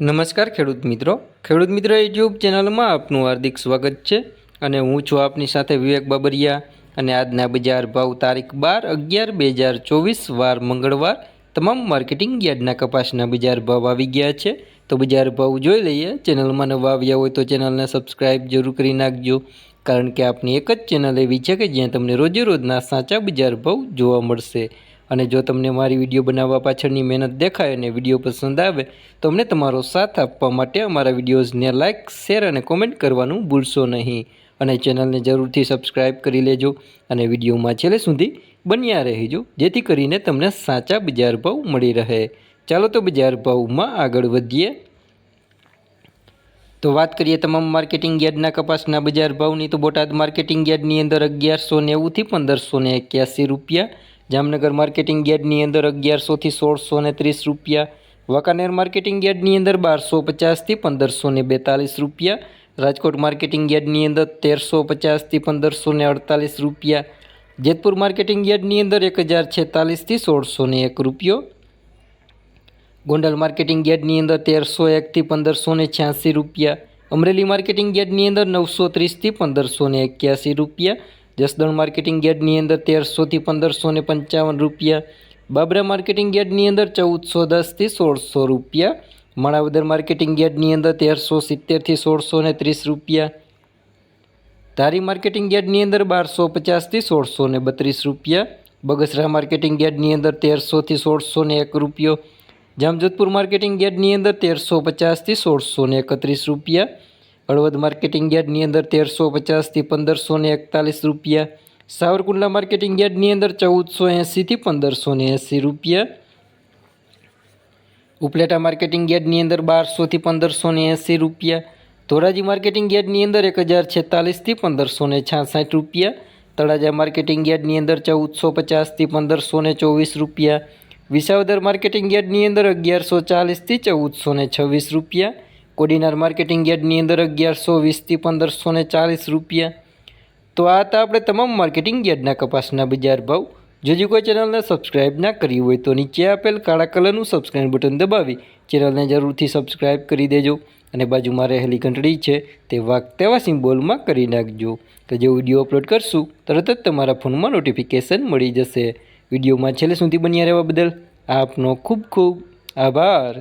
નમસ્કાર ખેડૂત મિત્રો. ખેડૂત મિત્રો યુટ્યુબ ચેનલમાં આપનું હાર્દિક સ્વાગત છે અને હું છું આપની સાથે વિવેક બાબરિયા અને આજના બજાર ભાવ તારીખ બાર અગિયાર બે હજાર ચોવીસ, વાર મંગળવાર. તમામ માર્કેટિંગ યાર્ડના કપાસના બજાર ભાવ આવી ગયા છે. તો બજાર ભાવ જોઈ લઈએ. ચેનલમાં નવા આવ્યા હોય તો ચેનલને સબસ્ક્રાઇબ જરૂર કરી નાખજો. કારણ કે આપની એક જ ચેનલ એવી છે કે જ્યાં તમને રોજે રોજના સાચા બજાર ભાવ જોવા મળશે. અને જો તમને મારી વીડિયો બનાવવા પાછળની મહેનત દેખાય અને વીડિયો પસંદ આવે, તો અમને તમારો સાથ આપવા માટે અમારા વિડીયોઝને લાઇક શેર અને કોમેન્ટ કરવાનું ભૂલશો નહીં. અને ચેનલને જરૂરથી સબસ્ક્રાઇબ કરી લેજો અને વિડીયોમાં છેલ્લે સુધી બન્યા રહેજો, જેથી કરીને તમને સાચા બજાર ભાવ મળી રહે. ચાલો તો બજાર ભાવમાં આગળ વધીએ. તો વાત કરીએ તમામ માર્કેટિંગ યાર્ડના કપાસના બજાર ભાવની, તો બોટાદ માર્કેટિંગ યાર્ડની અંદર અગિયારસો નેવુંથી પંદરસો ને એક્યાસી રૂપિયા જામનગર માર્કેટિંગ યાર્ડની અંદર અગિયારસોથી સોળસો ને ત્રીસ રૂપિયા, વાંકાનેર માર્કેટિંગ યાર્ડની અંદર બારસો પચાસથી પંદરસો ને બેતાલીસ રૂપિયા, રાજકોટ માર્કેટિંગ યાર્ડની અંદર તેરસો પચાસથી પંદરસો ને અડતાલીસ રૂપિયા, જેતપુર માર્કેટિંગ યાર્ડની અંદર એક હજાર છેતાલીસથી સોળસો ને એક રૂપિયો, ગોંડલ માર્કેટિંગ યાર્ડની અંદર તેરસો એકથી પંદરસો ને છ્યાસી રૂપિયા, અમરેલી માર્કેટિંગ યાર્ડની અંદર નવસો ત્રીસથી પંદરસો ને એક્યાસી રૂપિયા જસદણ માર્કેટિંગ યાર્ડની અંદર તેરસોથી પંદરસો ને પંચાવન રૂપિયા, બાબરા માર્કેટિંગ યાર્ડની અંદર ચૌદસો દસથી સોળસો રૂપિયા, માણાવદર માર્કેટિંગ યાર્ડની અંદર તેરસો સિત્તેરથી સોળસો ને ત્રીસ રૂપિયા, ધારી માર્કેટિંગ યાર્ડની અંદર બારસો પચાસથી સોળસો ને બત્રીસ રૂપિયા, બગસરા માર્કેટિંગ યાર્ડની અંદર તેરસોથી સોળસો ને એક રૂપિયો, જામજોધપુર માર્કેટિંગ યાર્ડની અંદર તેરસો પચાસથી સોળસો ને એકત્રીસ રૂપિયા હળવદ માર્કેટિંગ યાર્ડની અંદર તેરસો પચાસથી પંદરસો ને એકતાલીસ રૂપિયા. સાવરકુંડલા માર્કેટિંગ યાર્ડની અંદર ચૌદસો એંસીથી પંદરસો ને એંસી રૂપિયા. ઉપલેટા માર્કેટિંગ યાર્ડની અંદર બારસોથી પંદરસો ને એંસી રૂપિયા. ધોરાજી માર્કેટિંગ યાર્ડની અંદર એક હજાર છેતાલીસથી પંદરસો ને છાસઠ રૂપિયા. તળાજા માર્કેટિંગ યાર્ડની અંદર ચૌદસો પચાસથી પંદરસો ને ચોવીસ રૂપિયા. વિસાવદર માર્કેટિંગ યાર્ડની અંદર અગિયારસો ચાલીસથી ચૌદસો ને છવ્વીસ રૂપિયા. કોડીનાર માર્કેટિંગ યાર્ડની અંદર અગિયારસો વીસથી પંદરસો ને ચાલીસ રૂપિયા. તો આ હતા આપણે તમામ માર્કેટિંગ યાર્ડના કપાસના બજાર ભાવ. જો હજી કોઈ ચેનલને સબસ્ક્રાઇબ ના કરી હોય તો નીચે આપેલ કાળા કલરનું સબસ્ક્રાઇબ બટન દબાવી ચેનલને જરૂરથી સબસ્ક્રાઇબ કરી દેજો અને બાજુમાં રહેલી ઘંટડી છે તે વાક તેવા સિમ્બોલમાં કરી નાખજો. તો જે વીડિયો અપલોડ કરશું, તરત જ તમારા ફોનમાં નોટિફિકેશન મળી જશે. વિડીયોમાં છેલ્લે સુધી બન્યા રહેવા બદલ આપનો ખૂબ ખૂબ આભાર.